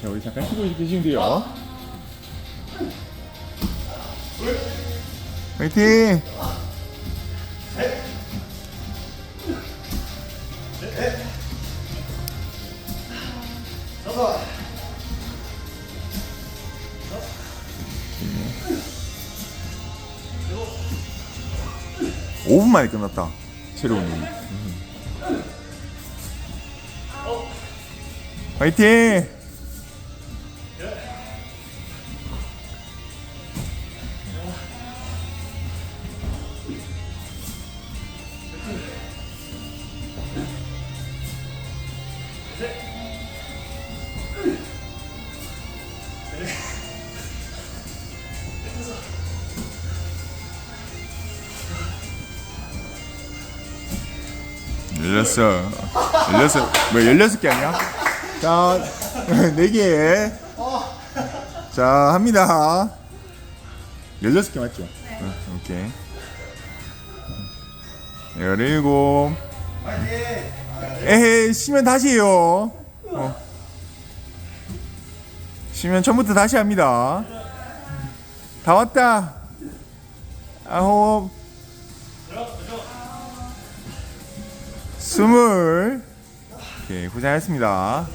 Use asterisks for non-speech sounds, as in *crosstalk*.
자, 우리 잠깐 쉬고 돼요. 화이팅! 오분 만에 끝났다. 체력 운동이. 열렸어. 열렸어. 뭐 열여섯 개 아니야? 자, *laughs* 네 개. 자, 합니다. 열여섯 개 맞죠? 네. 오케이. 열일곱. 에헤이, 쉬면 다시 해요. 어. 쉬면 처음부터 다시 합니다. 다 왔다. 아홉. 스물. 오케이, 고생하셨습니다.